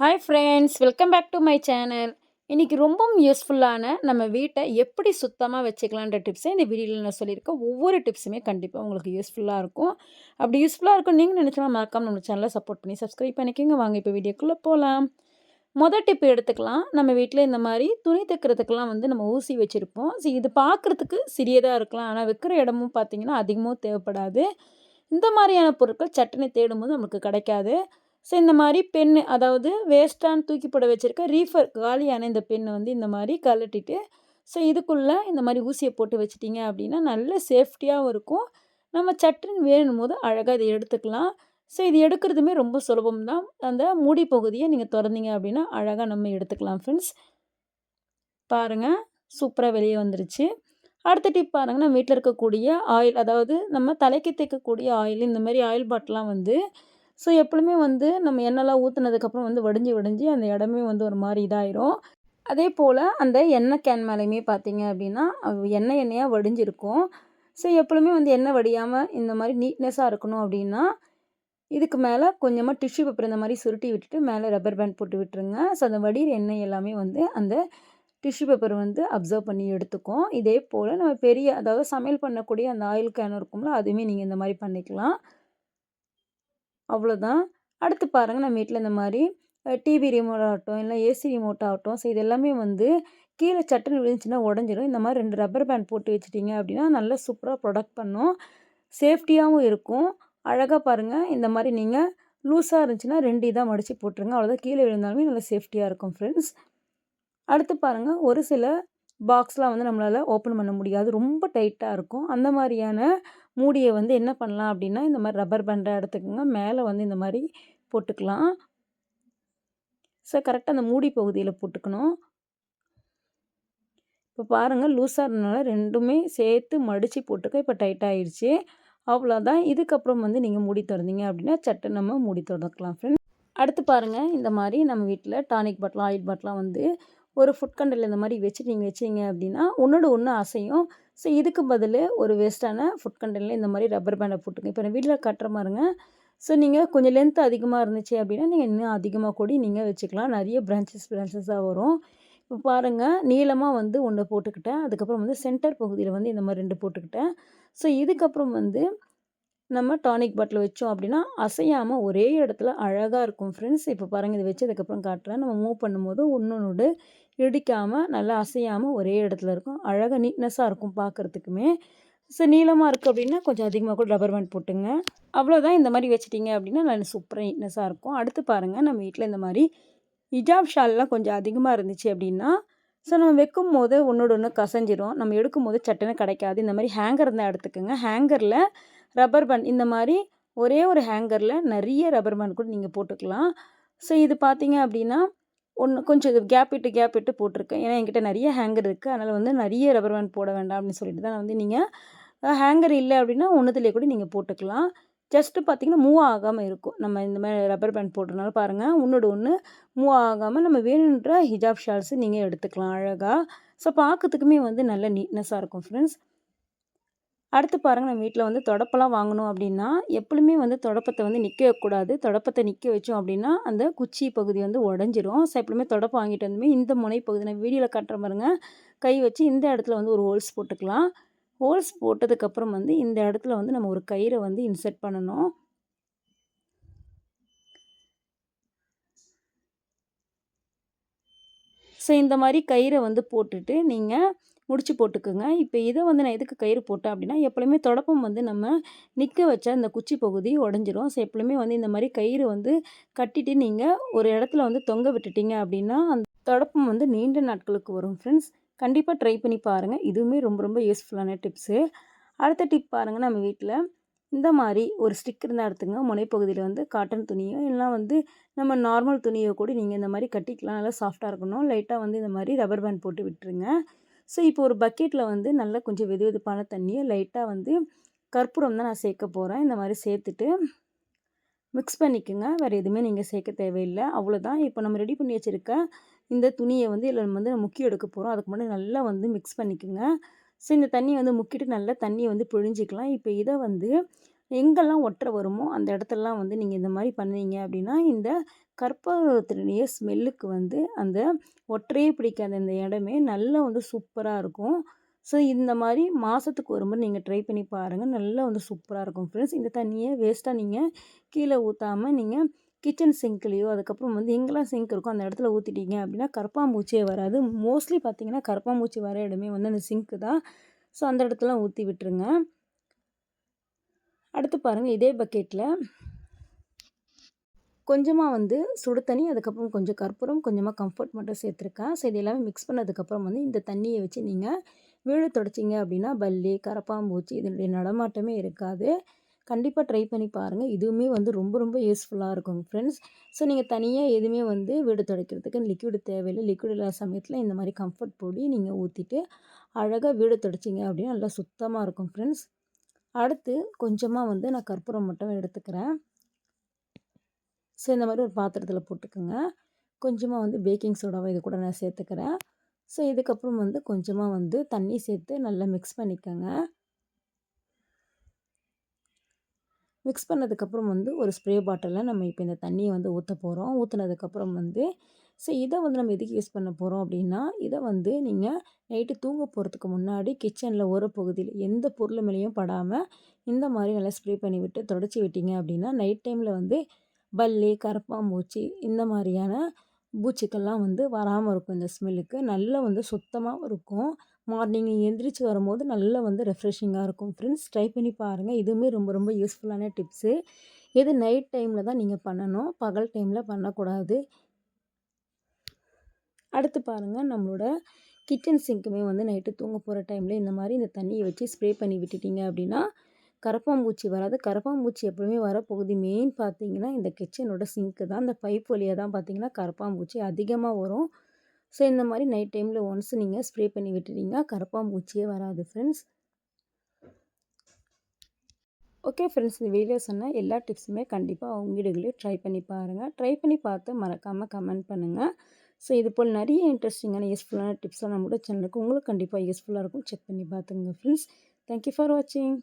Hi friends welcome back to my channel இன்றைக்கி ரொம்பவும் யூஸ்ஃபுல்லான நம்ம வீட்டை எப்படி சுத்தமாக வச்சுக்கலான்ற டிப்ஸை இந்த வீடியோவில் நான் சொல்லியிருக்கேன். ஒவ்வொரு டிப்ஸுமே கண்டிப்பாக உங்களுக்கு யூஸ்ஃபுல்லாக இருக்கும். அப்படி யூஸ்ஃபுல்லாக இருக்கும் நீங்கள் நினச்சா மறக்காம நம்ம சேனலை சப்போர்ட் பண்ணி சப்ஸ்கிரைப் பண்ணிக்கோங்க. வாங்க இப்போ வீடியோக்குள்ளே போகலாம் மொதல் டிப் எடுத்துக்கலாம். நம்ம வீட்டில் இந்த மாதிரி துணி தைக்கிறதுக்கெல்லாம் வந்து நம்ம ஊசி வச்சுருப்போம். ஸோ இது பார்க்குறதுக்கு சிறியதாக இருக்கலாம். ஆனால் வைக்கிற இடமும் பார்த்திங்கன்னா அதிகமும் தேவைப்படாது. இந்த மாதிரியான பொருட்கள் சட்டனை தேடும்போது நமக்கு கிடைக்காது. ஸோ இந்த மாதிரி பென்னு அதாவது வேஸ்ட்டான்னு தூக்கி போட வச்சுருக்க ரீஃபர் காலியான இந்த பெண்ணை வந்து இந்த மாதிரி கலட்டிட்டு ஸோ இதுக்குள்ளே இந்த மாதிரி ஊசியை போட்டு வச்சிட்டிங்க அப்படின்னா நல்ல சேஃப்டியாகவும் இருக்கும். நம்ம சட்டுன்னு வேணும் போது அழகாக இதை எடுத்துக்கலாம். ஸோ இது எடுக்கிறதுமே ரொம்ப சுலபம் தான். அந்த மூடி பகுதியை நீங்கள் திறந்தீங்க அப்படின்னா அழகாக நம்ம எடுத்துக்கலாம் ஃப்ரெண்ட்ஸ் பாருங்கள் சூப்பராக வெளியே வந்துருச்சு. அடுத்த டிப் பாருங்கள் நம்ம வீட்டில் இருக்கக்கூடிய ஆயில் அதாவது நம்ம தலைக்கு தேக்கக்கூடிய ஆயில் இந்த மாதிரி ஆயில் பாட்டெலாம் வந்து ஸோ எப்பவுமே வந்து நம்ம எண்ணெய்லாம் ஊற்றுனதுக்கப்புறம் வந்து வடிஞ்சு வடிஞ்சு அந்த இடமே வந்து ஒரு மாதிரி இதாயிரும். அதே போல் அந்த எண்ணெய் கேன் மேலேயுமே பார்த்தீங்க அப்படின்னா எண்ணெய் எண்ணெயாக வடிஞ்சிருக்கும். ஸோ எப்பவுமே வந்து எண்ணெய் வடியாமல் இந்த மாதிரி நீட்னஸாக இருக்கணும் அப்படின்னா இதுக்கு மேலே கொஞ்சமாக டிஷ்யூ பேப்பர் இந்த மாதிரி சுருட்டி விட்டுட்டு மேலே ரப்பர் பேண்ட் போட்டு விட்டுருங்க. ஸோ அந்த வடிகிற எண்ணெய் எல்லாமே வந்து அந்த டிஷ்யூ பேப்பர் வந்து அப்சர்வ் பண்ணி எடுத்துக்கும். இதே போல் நம்ம பெரிய அதாவது சமையல் பண்ணக்கூடிய அந்த ஆயில் கேன் இருக்கும்ல அதுவுமே நீங்கள் இந்த மாதிரி பண்ணிக்கலாம். அவ்வளோதான். அடுத்து பாருங்கள் நம்ம வீட்டில் இந்த மாதிரி டிவி ரிமோட் ஆகட்டும் இல்லை ஏசி ரிமோட் ஆகட்டும் ஸோ இது எல்லாமே வந்து கீழே சட்டுன்னு விழுந்துச்சுன்னா உடஞ்சிரும். இந்த மாதிரி ரெண்டு ரப்பர் பேண்ட் போட்டு வச்சுட்டிங்க அப்படின்னா நல்லா சூப்பராக ப்ரொடக்ட் பண்ணும். சேஃப்டியாகவும் இருக்கும். அழகாக பாருங்கள் இந்த மாதிரி நீங்கள் லூஸாக இருந்துச்சுன்னா ரெண்டு இதாக மடித்து போட்டுருங்க. அவ்வளோதான் கீழே விழுந்தாலுமே நல்லா சேஃப்டியாக இருக்கும் ஃப்ரெண்ட்ஸ் அடுத்து பாருங்கள் ஒரு சில பாக்ஸ்லாம் வந்து நம்மளால் ஓப்பன் பண்ண முடியாது. ரொம்ப டைட்டாக இருக்கும். அந்த மாதிரியான மூடியை வந்து என்ன பண்ணலாம் அப்படின்னா இந்த மாதிரி ரப்பர் பேண்டாக எடுத்துக்கோங்க. மேலே வந்து இந்த மாதிரி போட்டுக்கலாம். ஸோ கரெக்டாக அந்த மூடி பகுதியில் போட்டுக்கணும். இப்போ பாருங்கள் லூஸாக இருந்தனால ரெண்டுமே சேர்த்து மடித்து போட்டுக்க இப்போ டைட் அவ்வளோதான் இதுக்கப்புறம் வந்து நீங்கள் மூடி திறந்தீங்க அப்படின்னா சட்டை நம்ம மூடி திறந்துக்கலாம் ஃப்ரெண்ட்ஸ் அடுத்து பாருங்கள் இந்த மாதிரி நம்ம வீட்டில் டானிக் பாட்டில் ஆயில் பாட்டிலாம் வந்து ஒரு ஃபுட் கண்டரில் இந்த மாதிரி வச்சு நீங்கள் வச்சிங்க அப்படின்னா ஒன்றோட ஒன்று அசையும். ஸோ இதுக்கு பதில் ஒரு வேஸ்ட்டான ஃபுட் கண்டெய்னரில் இந்த மாதிரி ரப்பர் பேண்டை போட்டுங்க. இப்போ நான் வீட்டில் கட்டுற மாதிரிங்க. ஸோ நீங்கள் கொஞ்சம் லென்த் அதிகமாக இருந்துச்சு அப்படின்னா நீங்கள் இன்னும் அதிகமாக கூடி நீங்கள் வச்சுக்கலாம். நிறைய பிரான்ச்சஸ் பிரான்ச்சஸாக வரும். இப்போ பாருங்கள் நீளமாக வந்து ஒன்று போட்டுக்கிட்டேன். அதுக்கப்புறம் வந்து சென்டர் பகுதியில் வந்து இந்த மாதிரி ரெண்டு போட்டுக்கிட்டேன். ஸோ இதுக்கப்புறம் வந்து நம்ம டானிக் பாட்டில் வச்சோம் அப்படின்னா அசையாமல் ஒரே இடத்துல அழகாக இருக்கும். ஃப்ரெண்ட்ஸ் இப்போ பாருங்கள் இதை வச்சதுக்கப்புறம் காட்டுறேன். நம்ம மூவ் பண்ணும்போது ஒன்று இடிக்காமல் நல்லா அசையாமல் ஒரே இடத்துல இருக்கும். அழகாக நீட்னஸாக இருக்கும் பார்க்குறதுக்குமே ஸோ நீளமாக இருக்குது அப்படின்னா கொஞ்சம் அதிகமாக கூட ரப்பர் பேண்ட் போட்டுங்க. அவ்வளோதான் இந்த மாதிரி வச்சிட்டிங்க அப்படின்னா நல்ல சூப்பராக நீட்னஸாக இருக்கும். அடுத்து பாருங்கள் நம்ம வீட்டில் இந்த மாதிரி ஹிஜாப் ஷால்லாம் கொஞ்சம் அதிகமாக இருந்துச்சு அப்படின்னா ஸோ நம்ம வைக்கும் போது ஒன்றோட ஒன்று கசஞ்சிரும். நம்ம எடுக்கும் போது சட்டுன்னு கிடைக்காது. இந்த மாதிரி ஹேங்கர் இருந்தால் எடுத்துக்கோங்க. ஹேங்கரில் ரப்பர் பேண்ட் இந்த மாதிரி ஒரே ஒரு ஹேங்கரில் நிறைய ரப்பர் பேண்ட் கூட நீங்கள் போட்டுக்கலாம். ஸோ இது பார்த்தீங்க அப்படின்னா ஒன்று கொஞ்சம் இது கேப் விட்டு கேப் விட்டு போட்டிருக்கேன். ஏன்னா என்கிட்ட நிறைய ஹேங்கர் இருக்குது அதனால் வந்து நிறைய ரப்பர் பேண்ட் போட வேண்டாம் அப்படின்னு சொல்லிட்டு தான் வந்து நீங்கள் ஹேங்கர் இல்லை அப்படின்னா ஒன்றுத்துலேயே கூட நீங்கள் போட்டுக்கலாம். ஜஸ்ட்டு பார்த்திங்கன்னா மூவ் ஆகாமல் இருக்கும். நம்ம இந்த மாதிரி ரப்பர் பேண்ட் போடுறதுனால பாருங்கள் ஒன்றோட ஒன்று மூவ் ஆகாமல் நம்ம வேணுன்ற ஹிஜாப் ஷால்ஸு நீங்கள் எடுத்துக்கலாம் அழகாக ஸோ பார்க்கறதுக்குமே வந்து நல்ல நீட்னஸாக இருக்கும் ஃப்ரெண்ட்ஸ் அடுத்து பாருங்கள் நம்ம வீட்டில் வந்து தொடப்பெல்லாம் வாங்கணும் அப்படின்னா எப்பவுமே வந்து தொடப்பத்தை வந்து நிற்க வைக்கக்கூடாது. தொடப்பத்தை நிற்க வச்சோம் அப்படின்னா அந்த குச்சி பகுதி வந்து உடஞ்சிரும். ஸோ எப்பவுமே தொடப்பம் வாங்கிட்டு வந்துமே இந்த முனை பகுதி நான் வீடியோவில் கட்டுற பாருங்க கை வச்சு இந்த இடத்துல வந்து ஒரு ஹோல்ஸ் போட்டுக்கலாம். ஹோல்ஸ் போட்டதுக்கப்புறம் வந்து இந்த இடத்துல வந்து நம்ம ஒரு கயிறை வந்து இன்செர்ட் பண்ணணும். ஸோ இந்த மாதிரி கயிறை வந்து போட்டுட்டு நீங்கள் முடிச்சு போட்டுக்கோங்க. இப்போ இதை வந்து நான் எதுக்கு கயிறு போட்டேன் அப்படின்னா எப்பொழுதுமே தொடப்பம் வந்து நம்ம நிற்க வச்சா இந்த குச்சி பகுதி உடஞ்சிரும். ஸோ எப்பொழுதுமே வந்து இந்த மாதிரி கயிறு வந்து கட்டிட்டு நீங்கள் ஒரு இடத்துல வந்து தொங்க விட்டுட்டீங்க அப்படின்னா அந்த தொடப்பம் வந்து நீண்ட நாட்களுக்கு வரும் ஃப்ரெண்ட்ஸ் கண்டிப்பாக ட்ரை பண்ணி பாருங்கள் இதுவுமே ரொம்ப ரொம்ப யூஸ்ஃபுல்லான டிப்ஸு அடுத்த டிப் பாருங்கள் நம்ம வீட்டில் இந்த மாதிரி ஒரு ஸ்டிக் இருந்தால் எடுத்துங்க முனைப்பகுதியில் வந்து காட்டன் துணியோ இல்லைனா வந்து நம்ம நார்மல் துணியை கூட நீங்கள் இந்த மாதிரி கட்டிக்கலாம். நல்லா சாஃப்டாக இருக்கணும். லைட்டாக வந்து இந்த மாதிரி ரப்பர் பேண்ட் போட்டு விட்டுருங்க. ஸோ இப்போ ஒரு பக்கெட்டில் வந்து நல்லா கொஞ்சம் வெது வெதுப்பான தண்ணியை லைட்டாக வந்து கற்பூரம் தான் நான் சேர்க்க போகிறேன் இந்த மாதிரி சேர்த்துட்டு மிக்ஸ் பண்ணிக்கோங்க. வேறு எதுவுமே நீங்கள் சேர்க்க தேவையில்லை. அவ்வளோதான் இப்போ நம்ம ரெடி பண்ணி வச்சுருக்க இந்த துணியை வந்து இதில் வந்து முக்கி எடுக்க போகிறோம் அதுக்கு முன்னாடி நல்லா வந்து மிக்ஸ் பண்ணிக்கோங்க. ஸோ இந்த தண்ணியை வந்து முக்கிட்டு நல்லா தண்ணியை வந்து பிழிஞ்சிக்கலாம். இப்போ இதை வந்து எங்கெல்லாம் ஒற்றை வருமோ அந்த இடத்துலலாம் வந்து நீங்கள் இந்த மாதிரி பண்ணீங்க அப்படின்னா இந்த கற்பூரத்தினுடைய ஸ்மெல்லுக்கு வந்து அந்த ஒற்றையே பிடிக்காத இந்த இடமே நல்லா வந்து சூப்பராக இருக்கும். ஸோ இந்த மாதிரி மாதத்துக்கு ஒரு முறை நீங்கள் ட்ரை பண்ணி பாருங்கள் நல்லா வந்து சூப்பராக இருக்கும் ஃப்ரெண்ட்ஸ். இந்த தண்ணியை வேஸ்ட்டாக நீங்கள் கீழே ஊற்றாமல் நீங்கள் கிச்சன் சிங்க்லேயோ அதுக்கப்புறம் வந்து எங்கெல்லாம் சிங்க் இருக்கோ அந்த இடத்துல ஊற்றிட்டீங்க அப்படின்னா கரப்பாம்பூச்சியே வராது. மோஸ்ட்லி பார்த்தீங்கன்னா கரப்பாம்பூச்சி வர இடமே வந்து அந்த சிங்க்கு தான். ஸோ அந்த இடத்துல ஊற்றி விட்டுருங்க. அடுத்து பாருங்கள் இதே பக்கெட்டில் கொஞ்சமாக வந்து சுடு தண்ணி அதுக்கப்புறம் கொஞ்சம் கற்பூரம் கொஞ்சமாக கம்ஃபர்ட் மட்டும் சேர்த்துருக்கேன். ஸோ இது எல்லாமே மிக்ஸ் பண்ணதுக்கப்புறம் வந்து இந்த தண்ணியை வச்சு நீங்கள் வீடு தொடச்சிங்க அப்படின்னா பல்லி கரப்பாம்பூச்சி இதனுடைய நடமாட்டமே இருக்காது. கண்டிப்பாக ட்ரை பண்ணி பாருங்கள் இதுவுமே வந்து ரொம்ப ரொம்ப யூஸ்ஃபுல்லாக இருக்கும் ஃப்ரெண்ட்ஸ் ஸோ நீங்கள் தனியாக எதுவுமே வந்து வீடு துடைக்கிறதுக்கு லிக்விடு தேவையில்லை. லிக்விட் இல்லாத சமயத்தில் இந்த மாதிரி கம்ஃபர்ட் பொடி நீங்கள் ஊற்றிட்டு அழகாக வீடு துடைச்சிங்க அப்படின்னா நல்லா சுத்தமாக இருக்கும் ஃப்ரெண்ட்ஸ் அடுத்து கொஞ்சமாக வந்து நான் கற்பூரம் மட்டும் எடுத்துக்கிறேன். ஸோ இந்த மாதிரி ஒரு பாத்திரத்தில் போட்டுக்கோங்க. கொஞ்சமாக வந்து பேக்கிங் சோடாவை இது கூட நான் சேர்த்துக்கிறேன். ஸோ இதுக்கப்புறம் வந்து கொஞ்சமாக வந்து தண்ணி சேர்த்து நல்லா மிக்ஸ் பண்ணிக்கோங்க. மிக்ஸ் பண்ணதுக்கப்புறம் வந்து ஒரு ஸ்ப்ரே பாட்டிலில் நம்ம இப்போ இந்த தண்ணியை வந்து ஊற்ற போகிறோம் ஊற்றுனதுக்கப்புறம் வந்து ஸோ இதை வந்து நம்ம எதுக்கு யூஸ் பண்ண போகிறோம் அப்படின்னா இதை வந்து நீங்கள் நைட்டு தூங்க போகிறதுக்கு முன்னாடி கிச்சனில் ஒரு பகுதியில் எந்த பொருள் மேலேயும் படாமல் இந்த மாதிரி நல்லா ஸ்ப்ரே பண்ணி விட்டு தொடச்சி விட்டீங்க அப்படின்னா நைட் டைமில் வந்து பல்லி கரப்பாம்பூச்சி இந்த மாதிரியான பூச்சிக்கெல்லாம் வந்து வராமல் இருக்கும் இந்த ஸ்மெல்லுக்கு. நல்லா வந்து சுத்தமாகவும் இருக்கும். மார்னிங் எந்திரிச்சு வரும்போது நல்லா வந்து ரெஃப்ரெஷிங்காக இருக்கும். ஃப்ரெண்ட்ஸ் ட்ரை பண்ணி பாருங்கள் இதுவுமே ரொம்ப ரொம்ப யூஸ்ஃபுல்லான டிப்ஸு. இது நைட் டைமில் தான் நீங்கள் பண்ணணும். பகல் டைமில் பண்ணக்கூடாது. அடுத்து பாருங்கள் நம்மளோட கிச்சன் சிங்க்குமே வந்து நைட்டு தூங்க போகிற டைமில் இந்த மாதிரி இந்த தண்ணியை வச்சு ஸ்ப்ரே பண்ணி விட்டுட்டிங்க அப்படின்னா கரப்பாம்பூச்சி வராது. கரப்பாம்பூச்சி எப்பவுமே வரப்போகுது மெயின் பார்த்தீங்கன்னா இந்த கிச்சனோட சிங்க்கு தான். இந்த பைப் வழியாக தான் பார்த்தீங்கன்னா கரப்பாம்பூச்சி அதிகமாக வரும். ஸோ இந்த மாதிரி நைட் டைமில் ஒன்ஸ் நீங்கள் ஸ்ப்ரே பண்ணி விட்டுட்டீங்கன்னா கரப்பாம்பூச்சியே வராது ஃப்ரெண்ட்ஸ் ஓகே ஃப்ரெண்ட்ஸ் இந்த வீடியோ சொன்ன எல்லா டிப்ஸுமே கண்டிப்பாக அவங்க வீடுகளையும் ட்ரை பண்ணி பாருங்கள் ட்ரை பண்ணி பார்த்து மறக்காமல் கமெண்ட் பண்ணுங்கள் ஸோ இது போல் நிறைய இன்ட்ரெஸ்டிங்கான யூஸ்ஃபுல்லான டிப்ஸ்லாம் நம்மளோட சேனலுக்கு உங்களுக்கு கண்டிப்பாக யூஸ்ஃபுல்லாக இருக்கும். செக் பண்ணி பார்த்துங்க ஃப்ரெண்ட்ஸ் தேங்க்யூ ஃபார் வாட்சிங்